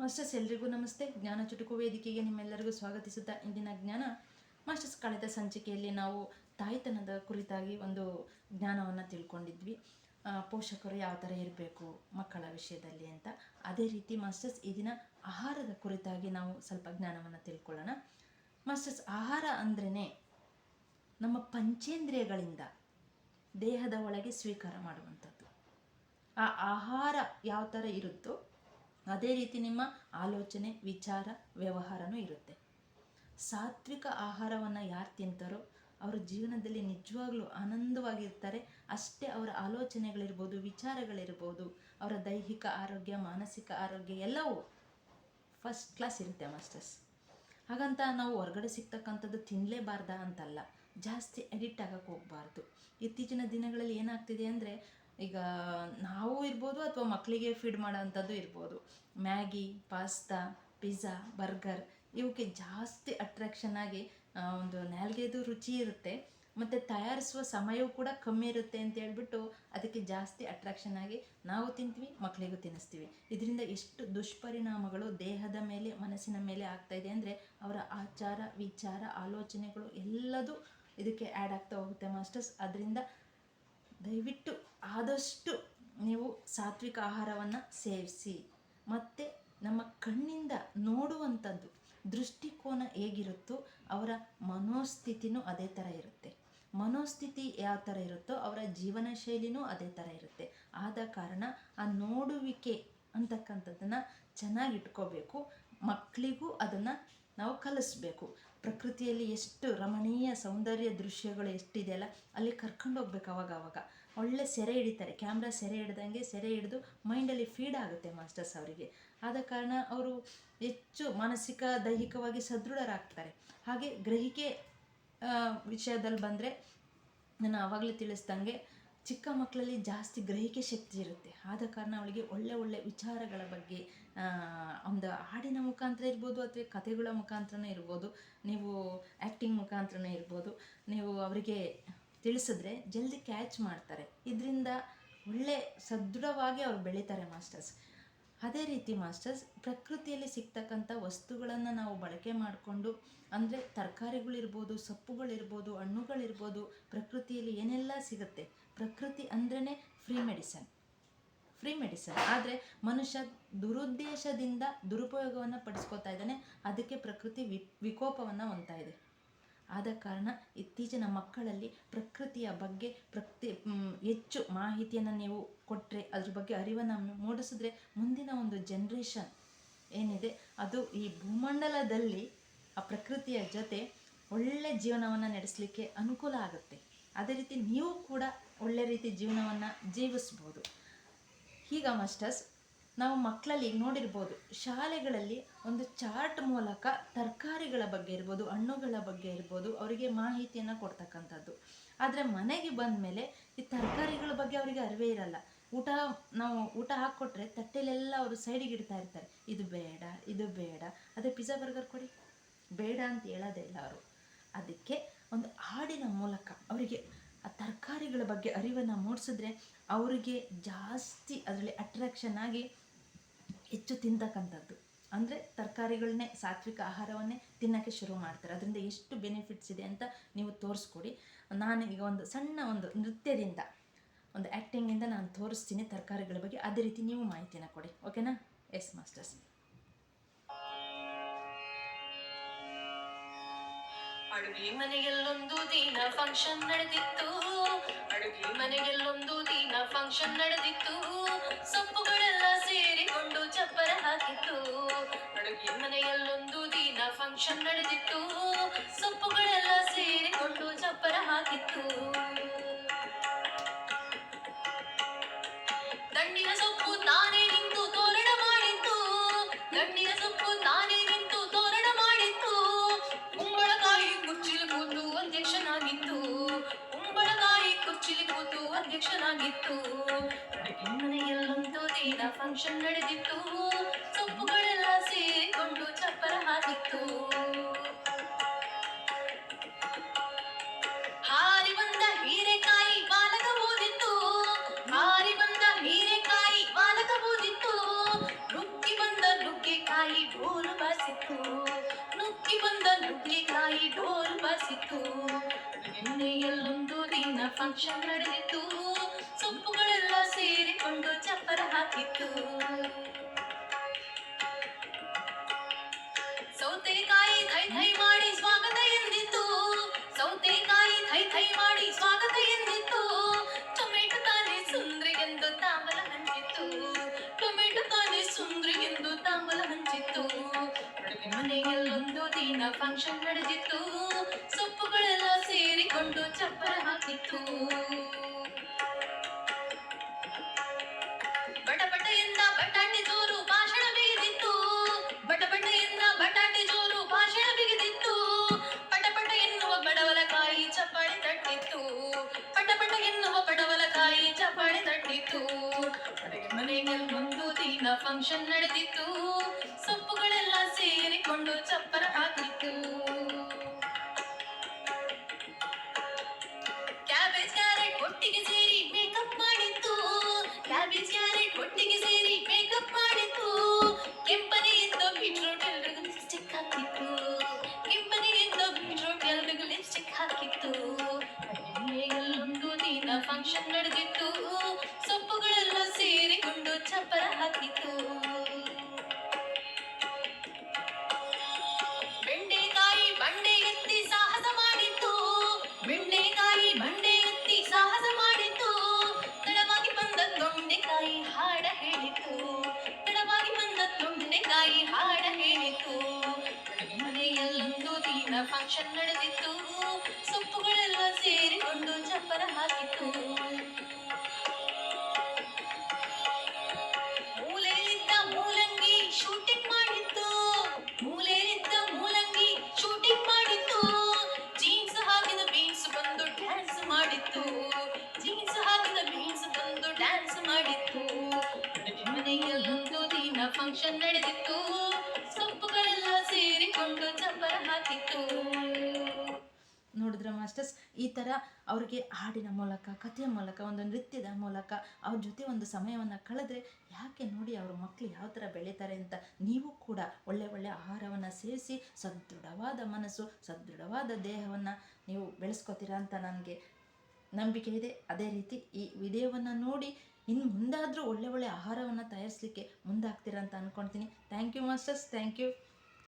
Masters ಎಲ್ರಿಗೂ ನಮಸ್ತೆ. ಜ್ಞಾನ ಚುಟುಕು ವೇದಿಕೆಗೆ ನಿಮ್ಮೆಲ್ಲರಿಗೂ ಸ್ವಾಗತಿಸುತ್ತಾ ಇಂದಿನ ಜ್ಞಾನ. ಮಾಸ್ಟರ್ಸ್ ಕಳೆದ ಸಂಚಿಕೆಯಲ್ಲಿ ನಾವು ತಾಯ್ತನದ ಕುರಿತಾಗಿ ಒಂದು ಜ್ಞಾನವನ್ನು ತಿಳ್ಕೊಂಡಿದ್ವಿ. ಪೋಷಕರು ಯಾವ ಥರ ಇರಬೇಕು, ಮಕ್ಕಳ ವಿಷಯದಲ್ಲಿ ಅಂತ. ಅದೇ ರೀತಿ ಮಾಸ್ಟರ್ಸ್ ಈ ದಿನ ಆಹಾರದ ಕುರಿತಾಗಿ ನಾವು ಸ್ವಲ್ಪ ಜ್ಞಾನವನ್ನು ತಿಳ್ಕೊಳ್ಳೋಣ. ಮಾಸ್ಟರ್ಸ್, ಆಹಾರ ಅಂದ್ರೇ ನಮ್ಮ ಪಂಚೇಂದ್ರಿಯಗಳಿಂದ ದೇಹದ ಒಳಗೆ ಸ್ವೀಕಾರ ಮಾಡುವಂಥದ್ದು. ಆ ಆಹಾರ ಯಾವ ಥರ ಇರುತ್ತೋ ಅದೇ ರೀತಿ ನಿಮ್ಮ ಆಲೋಚನೆ, ವಿಚಾರ, ವ್ಯವಹಾರನೂ ಇರುತ್ತೆ. ಸಾತ್ವಿಕ ಆಹಾರವನ್ನು ಯಾರು ತಿಂತಾರೋ ಅವರ ಜೀವನದಲ್ಲಿ ನಿಜವಾಗ್ಲೂ ಆನಂದವಾಗಿರ್ತಾರೆ. ಅಷ್ಟೇ ಅವರ ಆಲೋಚನೆಗಳಿರ್ಬೋದು, ವಿಚಾರಗಳಿರ್ಬೋದು, ಅವರ ದೈಹಿಕ ಆರೋಗ್ಯ, ಮಾನಸಿಕ ಆರೋಗ್ಯ ಎಲ್ಲವೂ ಫಸ್ಟ್ ಕ್ಲಾಸ್ ಇರುತ್ತೆ ಮಾಸ್ಟರ್ಸ್ ಹಾಗಂತ ನಾವು ಹೊರಗಡೆ ಸಿಗ್ತಕ್ಕಂಥದ್ದು ತಿನ್ನಲೇಬಾರ್ದ ಅಂತಲ್ಲ, ಜಾಸ್ತಿ ಎಡಿಕ್ಟ್ ಆಗಕ್ಕೆ ಹೋಗಬಾರ್ದು. ಇತ್ತೀಚಿನ ದಿನಗಳಲ್ಲಿ ಏನಾಗ್ತಿದೆ ಅಂದರೆ ಈಗ ನಾವು ಇರ್ಬೋದು ಅಥವಾ ಮಕ್ಕಳಿಗೆ ಫೀಡ್ ಮಾಡೋವಂಥದ್ದು ಇರ್ಬೋದು. ಮ್ಯಾಗಿ ಪಾಸ್ತಾ ಪಿಜ್ಜಾ ಬರ್ಗರ್ ಇವಕ್ಕೆ ಜಾಸ್ತಿ ಅಟ್ರಾಕ್ಷನ್ ಆಗಿ ಒಂದು ನಾಲ್ಗೆದು ರುಚಿ ಇರುತ್ತೆ. ಮತ್ತು ತಯಾರಿಸುವ ಸಮಯವೂ ಕೂಡ ಕಮ್ಮಿ ಇರುತ್ತೆ ಅಂತ ಹೇಳ್ಬಿಟ್ಟು ಅದಕ್ಕೆ ಜಾಸ್ತಿ ಅಟ್ರಾಕ್ಷನ್ ಆಗಿ ನಾವು ತಿಂತೀವಿ ಮಕ್ಕಳಿಗೂ ತಿನ್ನಿಸ್ತೀವಿ. ಇದರಿಂದ ಎಷ್ಟು ದುಷ್ಪರಿಣಾಮಗಳು ದೇಹದ ಮೇಲೆ, ಮನಸ್ಸಿನ ಮೇಲೆ ಆಗ್ತಾ ಇದೆ ಅಂದರೆ ಅವರ ಆಚಾರ, ವಿಚಾರ, ಆಲೋಚನೆಗಳು ಎಲ್ಲದೂ ಇದಕ್ಕೆ ಆ್ಯಡ್ ಆಗ್ತಾ ಹೋಗುತ್ತೆ ಮಾಸ್ಟರ್ಸ್. ಅದರಿಂದ ದಯವಿಟ್ಟು ಆದಷ್ಟು ನೀವು ಸಾತ್ವಿಕ ಆಹಾರವನ್ನು ಸೇವಿಸಿ. ಮತ್ತು ನಮ್ಮ ಕಣ್ಣಿಂದ ನೋಡುವಂಥದ್ದು ದೃಷ್ಟಿಕೋನ ಹೇಗಿರುತ್ತೋ ಅವರ ಮನೋಸ್ಥಿತಿನೂ ಅದೇ ಥರ ಇರುತ್ತೆ. ಮನೋಸ್ಥಿತಿ ಯಾವ ಥರ ಇರುತ್ತೋ ಅವರ ಜೀವನ ಶೈಲಿನೂ ಅದೇ ಥರ ಇರುತ್ತೆ. ಆದ ಕಾರಣ ಆ ನೋಡುವಿಕೆ ಅಂತಕ್ಕಂಥದ್ದನ್ನು ಚೆನ್ನಾಗಿ ಇಟ್ಕೋಬೇಕು ಮಕ್ಕಳಿಗೂ ಅದನ್ನು ನಾವು ಕಲಿಸ್ಬೇಕು. ಪ್ರಕೃತಿಯಲ್ಲಿ ಎಷ್ಟು ರಮಣೀಯ ಸೌಂದರ್ಯ ದೃಶ್ಯಗಳು ಎಷ್ಟಿದೆಯಲ್ಲ ಅಲ್ಲಿ ಕರ್ಕೊಂಡು ಹೋಗ್ಬೇಕು ಅವಾಗ ಅವಾಗ. ಒಳ್ಳೆ ಸೆರೆ ಹಿಡಿತಾರೆ. ಕ್ಯಾಮ್ರಾ ಸೆರೆ ಹಿಡ್ದಂಗೆ ಸೆರೆ ಹಿಡಿದು ಮೈಂಡಲ್ಲಿ ಫೀಡ್ ಆಗುತ್ತೆ ಮಾಸ್ಟರ್ಸ್ ಅವರಿಗೆ. ಆದ ಕಾರಣ ಅವರು ಹೆಚ್ಚು ಮಾನಸಿಕ, ದೈಹಿಕವಾಗಿ ಸದೃಢರಾಗ್ತಾರೆ. ಹಾಗೆ ಗ್ರಹಿಕೆ ವಿಷಯದಲ್ಲಿ ಬಂದರೆ, ನಾನು ಆವಾಗಲೇ ತಿಳಿಸ್ದಂಗೆ ಚಿಕ್ಕ ಮಕ್ಕಳಲ್ಲಿ ಜಾಸ್ತಿ ಗ್ರಹಿಕೆ ಶಕ್ತಿ ಇರುತ್ತೆ. ಆದ ಕಾರಣ ಅವಳಿಗೆ ಒಳ್ಳೆ ಒಳ್ಳೆ ವಿಚಾರಗಳ ಬಗ್ಗೆ ಒಂದು ಹಾಡಿನ ಮುಖಾಂತರ ಇರ್ಬೋದು ಅಥವಾ ಕಥೆಗಳ ಮುಖಾಂತರನೇ ಇರ್ಬೋದು. ನೀವು ಆ್ಯಕ್ಟಿಂಗ್ ಮುಖಾಂತರನೇ ಇರ್ಬೋದು. ನೀವು ಅವರಿಗೆ ತಿಳಿಸಿದ್ರೆ ಜಲ್ದಿ ಕ್ಯಾಚ್ ಮಾಡ್ತಾರೆ. ಇದರಿಂದ ಒಳ್ಳೆ ಸದೃಢವಾಗಿ ಅವ್ರು ಬೆಳೀತಾರೆ ಮಾಸ್ಟರ್ಸ್ ಅದೇ ರೀತಿ ಮಾಸ್ಟರ್ಸ್ ಪ್ರಕೃತಿಯಲ್ಲಿ ಸಿಗ್ತಕ್ಕಂಥ ವಸ್ತುಗಳನ್ನು ನಾವು ಬಳಕೆ ಮಾಡಿಕೊಂಡು, ಅಂದರೆ ತರಕಾರಿಗಳಿರ್ಬೋದು, ಸೊಪ್ಪುಗಳಿರ್ಬೋದು, ಹಣ್ಣುಗಳಿರ್ಬೋದು, ಪ್ರಕೃತಿಯಲ್ಲಿ ಏನೆಲ್ಲ ಸಿಗುತ್ತೆ ಪ್ರಕೃತಿ ಅಂದ್ರೇ ಫ್ರೀ ಮೆಡಿಸನ್ ಫ್ರೀ ಮೆಡಿಸನ್ ಆದರೆ ಮನುಷ್ಯ ದುರುದ್ದೇಶದಿಂದ ದುರುಪಯೋಗವನ್ನು ಪಡಿಸ್ಕೊತಾ ಇದ್ದಾನೆ. ಅದಕ್ಕೆ ಪ್ರಕೃತಿ ವಿ, ವಿಕೋಪವನ್ನು ಹೊಂದ್ತಾ ಇದೆ. ಆದ ಕಾರಣ ಇತ್ತೀಚಿನ ಮಕ್ಕಳಲ್ಲಿ ಪ್ರಕೃತಿಯ ಬಗ್ಗೆ ಪ್ರಕೃತಿ ಹೆಚ್ಚು ಮಾಹಿತಿಯನ್ನು ನೀವು ಕೊಟ್ಟರೆ ಅದ್ರ ಬಗ್ಗೆ ಅರಿವನ್ನು ಮೂಡಿಸಿದ್ರೆ ಮುಂದಿನ ಒಂದು ಜನ್ರೇಷನ್ ಏನಿದೆ, ಅದು ಈ ಭೂಮಂಡಲದಲ್ಲಿ ಆ ಪ್ರಕೃತಿಯ ಜೊತೆ ಒಳ್ಳೆ ಜೀವನವನ್ನು ನಡೆಸಲಿಕ್ಕೆ ಅನುಕೂಲ ಆಗುತ್ತೆ. ಅದೇ ರೀತಿ ನೀವು ಕೂಡ ಒಳ್ಳೆ ರೀತಿ ಜೀವನವನ್ನು ಜೀವಿಸ್ಬೋದು. ಈಗ ಮಾಸ್ಟರ್ಸ್, ನಾವು ಮಕ್ಕಳಲ್ಲಿ ನೋಡಿರ್ಬೋದು, ಶಾಲೆಗಳಲ್ಲಿ ಒಂದು ಚಾರ್ಟ್ ಮೂಲಕ ತರಕಾರಿಗಳ ಬಗ್ಗೆ ಇರ್ಬೋದು, ಹಣ್ಣುಗಳ ಬಗ್ಗೆ ಇರ್ಬೋದು, ಅವರಿಗೆ ಮಾಹಿತಿಯನ್ನು ಕೊಡ್ತಕ್ಕಂಥದ್ದು. ಆದರೆ ಮನೆಗೆ ಬಂದ ಮೇಲೆ ಈ ತರಕಾರಿಗಳ ಬಗ್ಗೆ ಅವರಿಗೆ ಅರಿವೇ ಇರಲ್ಲ. ಊಟ, ನಾವು ಊಟ ಹಾಕ್ಕೊಟ್ರೆ ತಟ್ಟೆಲೆಲ್ಲ ಅವರು ಸೈಡಿಗೆ ಇಡ್ತಾ ಇರ್ತಾರೆ. ಇದು ಬೇಡ ಇದು ಬೇಡ. ಅದೇ ಪಿಜ್ಜಾ, ಬರ್ಗರ್ ಕೊಡಿ. ಬೇಡ ಅಂತ ಹೇಳೋದೇ ಇಲ್ಲ ಅವರು. ಅದಕ್ಕೆ ಒಂದು ಹಾಡಿನ ಮೂಲಕ ಅವರಿಗೆ ಆ ತರಕಾರಿಗಳ ಬಗ್ಗೆ ಅರಿವನ್ನು ಮೂಡಿಸಿದ್ರೆ ಅವರಿಗೆ ಜಾಸ್ತಿ ಅದರಲ್ಲಿ ಅಟ್ರಾಕ್ಷನ್ ಆಗಿ ಹೆಚ್ಚು ತಿಂತಕ್ಕಂಥದ್ದು. ಅಂದರೆ ತರಕಾರಿಗಳನ್ನೇ ಸಾತ್ವಿಕ ಆಹಾರವನ್ನೇ ತಿನ್ನೋಕ್ಕೆ ಶುರು ಮಾಡ್ತಾರೆ. ಅದರಿಂದ ಎಷ್ಟು ಬೆನಿಫಿಟ್ಸ್ ಇದೆ ಅಂತ ನೀವು ತೋರಿಸ್ಕೊಡಿ. ನಾನು ಈಗ ಒಂದು ಸಣ್ಣ ಒಂದು ನೃತ್ಯದಿಂದ, ಒಂದು ಆ್ಯಕ್ಟಿಂಗಿಂದ ನಾನು ತೋರಿಸ್ತೀನಿ ತರಕಾರಿಗಳ ಬಗ್ಗೆ. ಅದೇ ರೀತಿ ನೀವು ಮಾಹಿತಿನ ಕೊಡಿ. ಓಕೆನಾ ಎಸ್ ಮಾಸ್ಟರ್ಸ್ ಅಡುಗೆ ಮನೆಯಲ್ಲೊಂದು ದಿನ ಫಂಕ್ಷನ್ ನಡೆದಿತ್ತು. ಮನೆಗೆಲ್ಲೊಂದು ದಿನ ಫಂಕ್ಷನ್ ನಡೆದಿತ್ತು. ಸೊಪ್ಪುಗಳೆಲ್ಲ ಸೇರಿಕೊಂಡು ಚಪ್ಪರ ಹಾಕಿತ್ತು. ಅಡುಗೆ ಮನೆಯಲ್ಲೊಂದು ದಿನ ಫಂಕ್ಷನ್ ನಡೆದಿತ್ತು. ಸೊಪ್ಪುಗಳೆಲ್ಲ ಸೇರಿಕೊಂಡು ಚಪ್ಪರ ಹಾಕಿತ್ತು. ಕುರ್ಚಿಲಿ ಕೂತು ಅಧ್ಯಕ್ಷನಾಗಿತ್ತು ಮನೆಯಲ್ಲೊಂದು ದಿನ ಫಂಕ್ಷನ್ ನಡೆದಿತ್ತು. ಸೊಪ್ಪುಗಳೆಲ್ಲ ಸೇರಿಕೊಂಡು ಚಪ್ಪರ ಹಾಕಿತ್ತು. ಹಾರಿ ಬಂದ ಹೀರೆಕಾಯಿ ಬಾಲಕ ಓದಿತ್ತು ಹಾರಿ ಬಂದ ಹೀರೆಕಾಯಿ ಬಾಲಕ ಓದಿತ್ತು ನುಗ್ಗಿ ಬಂದ ನುಗ್ಗೆಕಾಯಿ ಡೋಲು ಬಾಸಿತ್ತು ನುಗ್ಗಿ ಬಂದ ನುಗ್ಗೆಕಾಯಿ ಡೋಲು ಬಾಸಿತ್ತು ನಿನ್ನೆಯಲ್ಲ ಫಂಕ್ಷನ್ ನಡೆದಿತ್ತು. ಸೊಪ್ಪುಗಳೆಲ್ಲ ಸೇರಿಕೊಂಡು ಚಪ್ಪರ ಹಾಕಿತ್ತು. ಹಾಕಿತ್ತು ಬಟ ಬಟ ಎಂದ ಬಟಾಟೆ ಜೋರು ಭಾಷಣ ಬಿಗಿದಿತ್ತು. ಬಟಬಟೆಯಿಂದ ಬಟಾಟಿ ಜೋರು ಭಾಷಣ ಬಿಗಿದಿತ್ತು. ಪಟಪಟ ಪಟ ಎನ್ನುವ ಬಡವಲಕಾಯಿ ಚಪ್ಪಾಳೆ ತಟ್ಟಿತ್ತು. ಪಟಪಟ ಪಟ ಎನ್ನುವ ಬಡವಲಕಾಯಿ ಚಪ್ಪಾಳೆ ತಟ್ಟಿತ್ತು. ಮನೆಗೆಲ್ಲೊಂದು ದಿನ ಫಂಕ್ಷನ್ ನಡೆದಿತ್ತು. ಸೊಪ್ಪುಗಳೆಲ್ಲ ಸೇರಿಕೊಂಡು ಚಪ್ಪರ ಹಾಕಿತ್ತು. ಬೀಟ್ರೂಟ್ ಎಲ್ರಿಗೂ ಲಿಪ್ಸ್ಟಿಕ್ ಹಾಕಿತ್ತು ಕೆಂಪನೆ ಎಂದ ಬೀಟ್ರೂಟ್ ಎಲ್ರಿಗೂ ಲಿಪ್ಸ್ಟಿಕ್ ಹಾಕಿತ್ತು ಮನೆಯಲ್ಲೊಂದು ದಿನ ಫಂಕ್ಷನ್ ನಡೆದಿತ್ತು ಸೊಪ್ಪುಗಳೆಲ್ಲ ಸೇರಿಕೊಂಡು ಚಪ್ಪರ ಹಾಕಿತ್ತು. ಫಂಕ್ಷನ್ ನಡೆದಿತ್ತು. ಸೊಪ್ಪುಗಳೆಲ್ಲ ಸೇರಿಕೊಂಡು ಚಪ್ಪರ ಹಾಕಿತ್ತು. ಹಾಕಿತ್ತು ನೋಡಿದ್ರ ಮಾಸ್ಟರ್ಸ್? ಈ ಥರ ಅವ್ರಿಗೆ ಹಾಡಿನ ಮೂಲಕ, ಕಥೆಯ ಮೂಲಕ, ಒಂದು ನೃತ್ಯದ ಮೂಲಕ ಅವ್ರ ಜೊತೆ ಒಂದು ಸಮಯವನ್ನು ಕಳೆದ್ರೆ ಯಾಕೆ ನೋಡಿ ಅವ್ರ ಮಕ್ಕಳು ಯಾವ ಥರ ಬೆಳೀತಾರೆ ಅಂತ ನೀವು ಕೂಡ ಒಳ್ಳೆ ಒಳ್ಳೆ ಆಹಾರವನ್ನು ಸೇವಿಸಿ ಸದೃಢವಾದ ಮನಸ್ಸು, ಸದೃಢವಾದ ದೇಹವನ್ನು ನೀವು ಬೆಳೆಸ್ಕೊತೀರಾ ಅಂತ ನನಗೆ ನಂಬಿಕೆ ಇದೆ. ಅದೇ ರೀತಿ ಈ ವಿಡಿಯೋವನ್ನು ನೋಡಿ ಇನ್ನು ಮುಂದಾದರೂ ಒಳ್ಳೆ ಒಳ್ಳೆ ಆಹಾರವನ್ನು ತಯಾರಿಸಲಿಕ್ಕೆ ಮುಂದಾಗ್ತೀರಾ ಅಂತ ಅಂದ್ಕೊಳ್ತೀನಿ thank you masters thank you